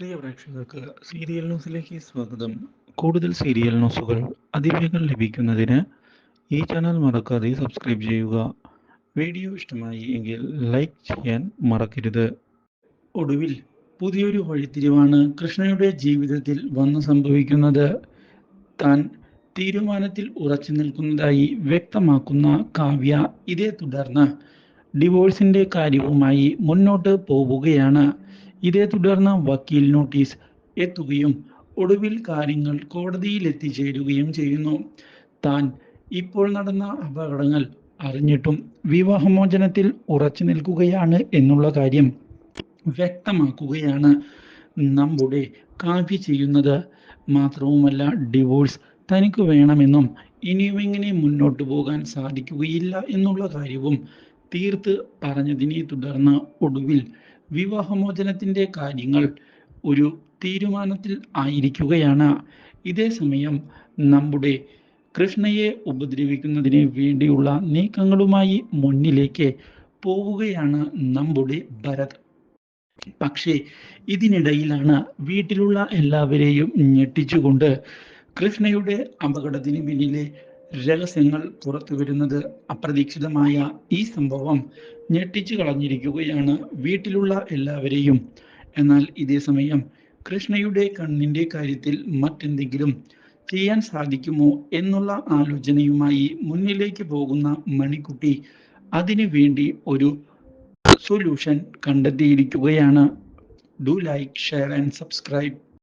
പ്രിയ പ്രേക്ഷകർക്ക് സീരിയൽ ന്യൂസിലേക്ക് സ്വാഗതം. കൂടുതൽ സീരിയൽ ന്യൂസുകൾ അതിവേഗം ലഭിക്കുന്നതിന് ഈ ചാനൽ മറക്കാതെ സബ്സ്ക്രൈബ് ചെയ്യുക. വീഡിയോ ഇഷ്ടമായി എങ്കിൽ ലൈക്ക് ചെയ്യാൻ മറക്കരുത്. ഒടുവിൽ പുതിയൊരു വഴിത്തിരിവാണ് കൃഷ്ണയുടെ ജീവിതത്തിൽ വന്നു സംഭവിക്കുന്നത്. താൻ തീരുമാനത്തിൽ ഉറച്ചു നിൽക്കുന്നതായി വ്യക്തമാക്കുന്ന കാവ്യ ഇതേ തുടർന്ന് ഡിവോഴ്സിന്റെ കാര്യവുമായി മുന്നോട്ട് പോവുകയാണ്. ഇതേ തുടർന്ന് വക്കീൽ നോട്ടീസ് എത്തുകയും ഒടുവിൽ കാര്യങ്ങൾ കോടതിയിൽ എത്തിച്ചേരുകയും ചെയ്യുന്നു. താൻ ഇപ്പോൾ നടന്ന അപകടങ്ങൾ അറിഞ്ഞിട്ടും വിവാഹമോചനത്തിൽ ഉറച്ചു നിൽക്കുകയാണ് എന്നുള്ള കാര്യം വ്യക്തമാക്കുകയാണ്. നമ്മുടെ കാവ്യ ചെയ്യുന്നത് മാത്രവുമല്ല ഡിവോഴ്സ് തനിക്ക് വേണമെന്നും ഇനിയും എങ്ങനെ മുന്നോട്ട് പോകാൻ സാധിക്കുകയില്ല എന്നുള്ള കാര്യവും തീർത്ത് പറഞ്ഞതിനെ തുടർന്ന് ഒടുവിൽ വിവാഹമോചനത്തിന്റെ കാര്യങ്ങൾ ഒരു തീരുമാനത്തിൽ ആയിരിക്കുകയാണ്. ഇതേ സമയം നമ്മുടെ കൃഷ്ണയെ ഉപദ്രവിക്കുന്നതിന് വേണ്ടിയുള്ള നീക്കങ്ങളുമായി മുന്നിലേക്ക് പോവുകയാണ് നമ്മുടെ ഭരത്. പക്ഷേ ഇതിനിടയിലാണ് വീട്ടിലുള്ള എല്ലാവരെയും ഞെട്ടിച്ചുകൊണ്ട് കൃഷ്ണയുടെ അപകടത്തിന് പിന്നിലെ രഹസ്യങ്ങൾ പുറത്തു വരുന്നത് അപ്രതീക്ഷിതമായ ഈ സംഭവം ഞെട്ടിച്ചു കളഞ്ഞിരിക്കുകയാണ് വീട്ടിലുള്ള എല്ലാവരെയും. എന്നാൽ ഇതേ സമയം കൃഷ്ണയുടെ കണ്ണിന്റെ കാര്യത്തിൽ മറ്റെന്തെങ്കിലും ചെയ്യാൻ സാധിക്കുമോ എന്നുള്ള ആലോചനയുമായി മുന്നിലേക്ക് പോകുന്ന മണിക്കുട്ടി അതിനു വേണ്ടി ഒരു solution കണ്ടെത്തിയിരിക്കുകയാണ്. Do like share and subscribe